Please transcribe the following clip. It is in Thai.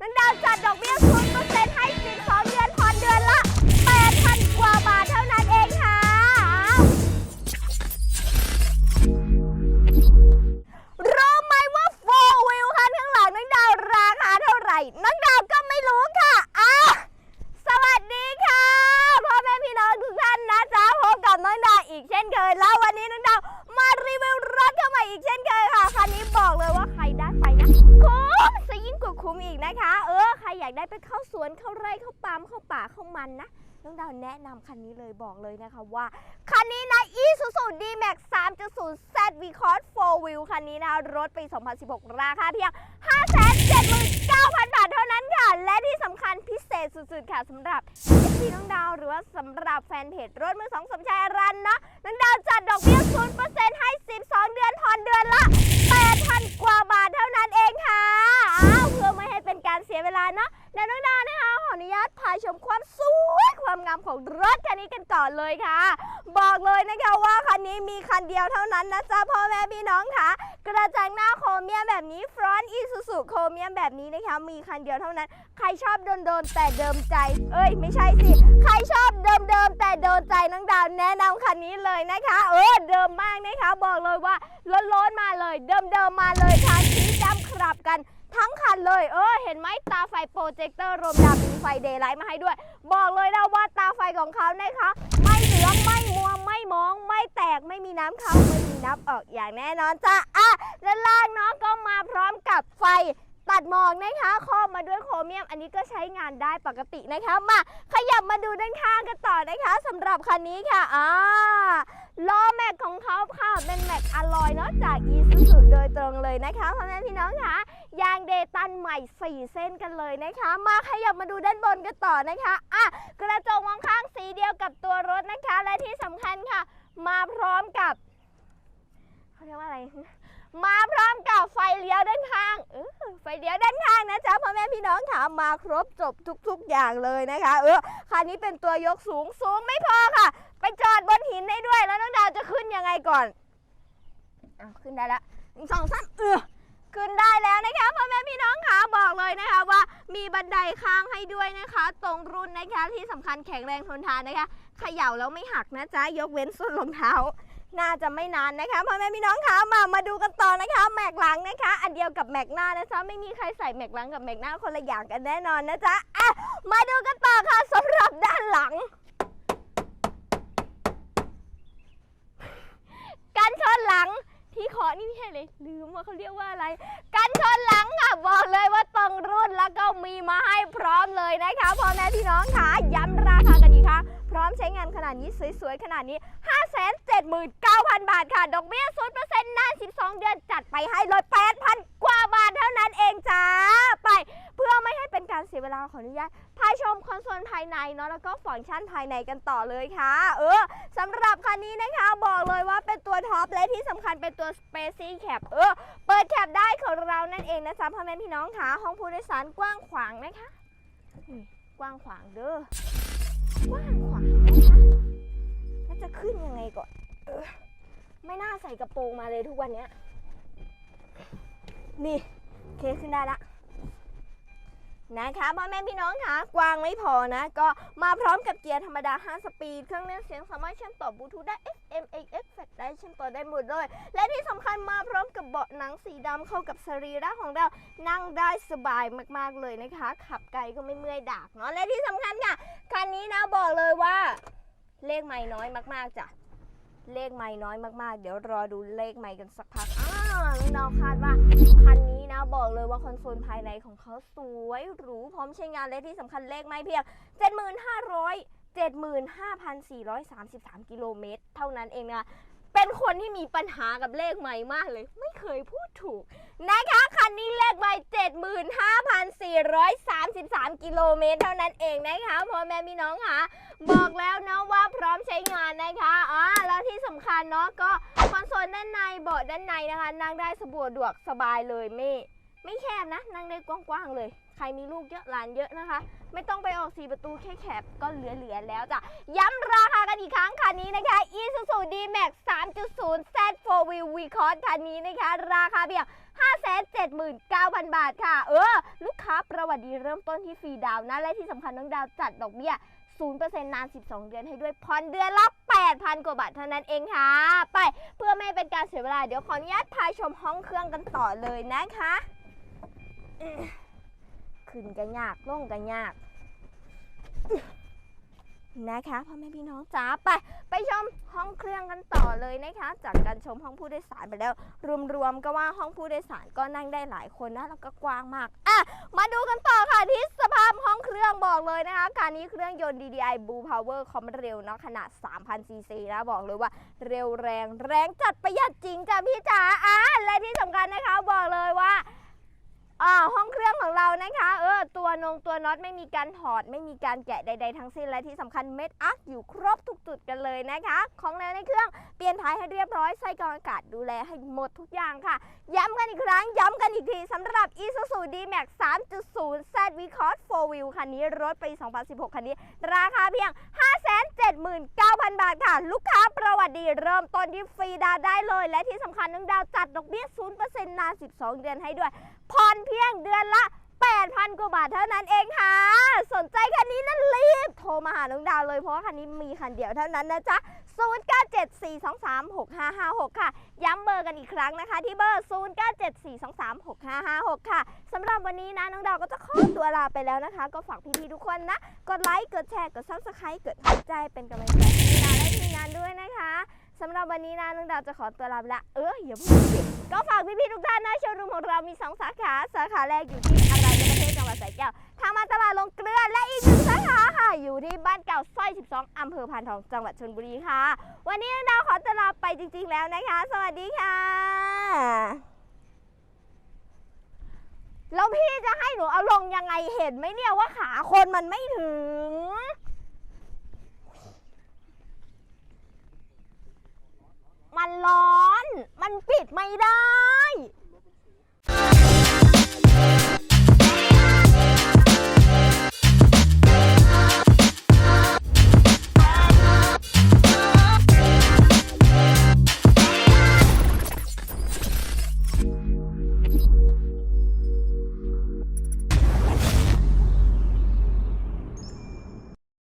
นังดาวจัดดอกเบี้ยศูนย์เปอร์เซ็นต์ให้12เดือนผ่อนเดือนละ8,000กว่าบาทเท่านั้นเองค่ะ รู้ไหมว่าโฟวิวคันข้างหลังนังดาวราคาเท่าไหร่นังดาวก็ไม่รู้ค่ะอะสวัสดีค่ะพ่อแม่พี่น้องทุกท่านนะจ๊ะพบกับน้องดาวอีกเช่นเคยแล้ววันนี้น้องดาวมารีวิวรถเข้ามาอีกเช่นเคยค่ะคันนี้บอกเลยว่า ซะยิ่งกว่าคุ้มอีกนะคะ เออ ใครอยากได้ไปเข้าสวนเข้าไร่เข้าปามเข้าป่าเข้ามันนะ น้องดาวแนะนำคันนี้เลยบอกเลยนะคะว่า คันนี้นะ Isuzu D-Max 3.0 Z v c o s 4 Wheel คันนี้นะรถปี 2016 ราคาเพียง 579,000 บาทเท่านั้นค่ะ และที่สำคัญพิเศษสุดๆ ค่ะสำหรับพี่น้องดาวหรือว่าสำหรับแฟนเพจรถมือสองสมชายรันนะน้องดาวจัดดอกเบี้ย0%ให้ 12 เดือนผ่อนเดือนละ8,000 มีคันเดียวเท่านั้นนะจ๊ะพ่อแม่พี่น้องค่ะ กระจังหน้าโครเมียมแบบนี้ฟรอนต์อีซูซูโครเมียมแบบนี้นะคะมีคันเดียวเท่านั้น ใครชอบโดนโดนๆแต่เดิมใจ เอ้ยไม่ใช่สิ ใครชอบเดิมเดิมๆแต่โดนใจน้องดาวแนะนำคันนี้เลยนะคะ เออเดิมมากนะคะ บอกเลยว่าล้นๆมาเลยเดิมเดิมๆมาเลยค่ะชี้จำครับกันทั้งคันเลย เออ เห็นไหมตาไฟโปรเจคเตอร์รวมดำมีไฟเดย์ไลท์มาให้ด้วย บอกเลยนะว่าตาไฟของเขานะคะไม่เหลืองไม่ มัวไม่มองไม่แตกไม่มีน้ำเข้าไม่มีน้ำออกอย่างแน่นอนจ้ะอะด้านล่างเนาะก็มาพร้อมกับไฟตัดหมอกนะคะครอบมาด้วยโครเมียม อันนี้ก็ใช้งานได้ปกตินะคะ มาขยับมาดูด้านข้างกันต่อนะคะสำหรับคันนี้ค่ะอ่าล้อแม็กของเขาค่ะเป็นแม็กอลลอยเนาะจากอีซูซูโดยตรงเลยนะคะพ่อแม่พี่น้องค่ะ ยางเดตันใหม่ 4 เส้นกันเลยนะคะ มาขยับมาดูด้านบนกันต่อนะคะอะกระจกมองข้างสีเดียวกับตัวรถนะคะ และที่สำคัญค่ะ มาพร้อมกับเขาเรียกว่าอะไรมาพร้อมกับไฟเลี้ยวด้านข้างเออไฟเลี้ยวด้านข้างนะจ๊ะพ่อแม่พี่น้องค่ะมาครบจบทุก ๆ อย่างเลยนะคะ เออคันนี้เป็นตัวยกสูงสูงไม่พอค่ะ ไปจอดบนหินได้ด้วยแล้วน้องดาวจะขึ้นยังไงก่อนอะขึ้นได้ละสองสามเออ ขึ้นได้แล้วนะคะพ่อแม่พี่น้องคะบอกเลยนะคะว่ามีบันไดข้างให้ด้วยนะคะ ตรงรุ่นนะคะที่สำคัญแข็งแรงทนทานนะคะเขย่าแล้วไม่หักนะจ๊ะยกเว้นส้นรองเท้า น่าจะไม่นานนะคะพ่อแม่พี่น้องคะมามาดูกันต่อนะคะ แม็กหลังนะคะ อันเดียวกับแม็กหน้านะจ๊ะไม่มีใครใส่แม็กหลังกับแม็กหน้าคนละอย่างกันแน่นอนนะจ๊ะอะมาดูกันต่อค่ะสำหรับด้านหลัง กันชนหลัง นี่ไม่ใช่เลยลืมว่าเขาเรียกว่าอะไร กันชนหลังค่ะบอกเลยว่าตรงรุ่นแล้วก็มีมาให้พร้อมเลยนะคะพ่อแม่พี่น้องค่ะย้ำราคากัน นขนาดนี้สวยๆ ขนาดนี้ 579,000 บาทค่ะ ดอกเบี้ย0%นาน12 เดือนจัดไปให้เลย8,000 กว่าบาทเท่านั้นเองจ้า ไปเพื่อไม่ให้เป็นการเสียเวลาขออนุญาตพาชมคอนโซลภายในเนาะแล้วก็ฟังก์ชันภายในกันต่อเลยค่ะ เออสำหรับคันนี้นะคะบอกเลยว่าเป็นตัวท็อปและที่สำคัญเป็นตัว Spacey Cap เออเปิดแคปได้ของเรานั่นเองนะจ๊ะพ่อแม่พี่น้องค่ะห้องผู้โดยสารกว้างขวางนะคะกว้างขวางเด้อ กว้างขวางนะคะแล้วจะขึ้นยังไงก่อนเออไม่น่าใส่กระโปรงมาเลยทุกวันเนี้ยนี่เคขึ้นได้ละ นะคะพ่อแม่พี่น้องคะกว้างไม่พอนะ ก็มาพร้อมกับเกียร์ธรรมดา 5 สปีด เครื่องเล่นเสียงสามารถเชื่อมต่อบลูทูธได้ FM AX แฟลชได้เชื่อมต่อได้หมดเลย และที่สำคัญมาพร้อมกับเบาะหนังสีดำเข้ากับสรีระของเรา นั่งได้สบายมากๆเลยนะคะ ขับไกลก็ไม่เมื่อยดากเนาะและที่สำคัญค่ะคันนี้นะบอกเลยว่าเลขไม่น้อยมากๆจ้ะเลขไม่น้อยมากๆ เดี๋ยวรอดูเลขไม่กันสักพัก น้องๆคาดว่าคันนี้นะบอกเลยว่าคอนโซลภายในของเขาสวยหรูพร้อมใช้งานและที่สำคัญเลขไม่เพียง 7500 75,433 กิโลเมตร เท่านั้นเองนะ เป็นคนที่มีปัญหากับเลขใหม่มากเลย ไม่เคยพูดถูก นะคะคันนี้เลขใบ75,433 กิโลเมตรเท่านั้นเองนะคะพ่อแม่พี่น้องค่ะ บอกแล้วเนาะว่าพร้อมใช้งานนะคะอ๋อแล้วที่สำคัญเนาะก็คอนโซลด้านในเบาะด้านในนะคะ นั่งได้สะดวกสบายเลยไม่ ไม่แคบนะ นั่งได้กว้างๆเลย ใครมีลูกเยอะหลานเยอะนะคะ ไม่ต้องไปออกสีประตูแค่แคบก็เหลือๆแล้วจ้ะ ย้ำราคากันอีกครั้งคันนี้นะคะ Isuzu D-Max 3.0 Z4 Wheel v c o s คันนี้นะคะ ราคาเพียง579,000 บาทค่ะ เออ ลูกค้าประวัติดีเริ่มต้นที่ฟรีดาวน์นะ และที่สำคัญน้องดาวจัดดอกเบี้ย0%นาน 12 เดือนให้ด้วยผ่อนเดือนละ 8,000 กว่าบาทเท่านั้นเองค่ะ ไป เพื่อไม่เป็นการเสียเวลา เดี๋ยวขออนุญาตพาชมห้องเครื่องกันต่อเลยนะคะ ขึ้นกันยากลงกันยากนะคะพ่อแม่พี่น้องจ๋าไป ไปชมห้องเครื่องกันต่อเลยนะคะ จากการชมห้องผู้โดยสารไปแล้ว รวมๆก็ว่าห้องผู้โดยสารก็นั่งได้หลายคนนะแล้วก็กว้างมากอะมาดูกันต่อค่ะที่สภาพห้องเครื่องบอกเลยนะคะคันนี้เครื่องยนต์ DDI Blue Power ความเร็วเนาะขนาด 3,000ซีซีนะบอกเลยว่าเร็วแรงแรงจัดประหยัดจริงจ้ะพี่จ๋าอะ วนงตัวน็อตไม่มีการถอด ไม่มีการแกะใด ๆ ทั้งสิ้นและที่สำคัญเม็ดอักอยู่ครบทุกจุดกันเลยนะคะ ของแล้วในเครื่องเปลี่ยนท้ายให้เรียบร้อยใส่กรองอากาศดูแลให้หมดทุกอย่างค่ะ ย้ำกันอีกครั้ง ย้ำกันอีกทีสำหรับ Isuzu D-Max 3.0 Z v c o s 4 Wheel คันนี้รถปี 2016 คันนี้ ราคาเพียง 579,000 บาทค่ะ ลูกค้าประวัติดีเริ่มต้นที่ฟรีดาวได้เลย และที่สำคัญน้องดาวจัดดอกเบี้ย 0%นาน 12 เดือนให้ด้วยผ่อนเพียงเดือนละ 8,000 กว่าบาทเท่านั้นเองค่ะ สนใจคันนี้นั้นรีบโทรมาหาน้องดาวเลยเพราะว่าคันนี้มีคันเดียวเท่านั้นนะจ๊ะ 0974236556 ค่ะ ย้ำเบอร์กันอีกครั้งนะคะ ที่เบอร์ 0974236556 ค่ะสำหรับวันนี้นะน้องดาวก็จะขอตัวลาไปแล้วนะคะ ก็ฝากพี่ๆทุกคนนะ กดไลค์ กดแชร์ กด subscribe กดหัวใจเป็นกำลังใจให้ดาวและทีมงานด้วยนะคะสำหรับวันนี้นะน้องดาวจะขอตัวลาไปละ เอออย่าพิ่งสิก็ฝากพี่ๆทุกท่านนะโชว์รูมของเรามี 2 สาขา สาขาแรกอยู่ที่ วัดสระแก้ว ทางมาตลาดลงเกลือและอีกหนึ่งสาขาค่ะ อยู่ที่บ้านเก่าซอย 12 อำเภอพานทองจังหวัดชลบุรีค่ะ วันนี้น้องดาวขอตัวลาไปจริง ๆ แล้วนะคะ สวัสดีค่ะ แล้วพี่จะให้หนูเอาลงยังไงเห็นไหมเนี่ยว่าขาคนมันไม่ถึงมันร้อน มันปิดไม่ได้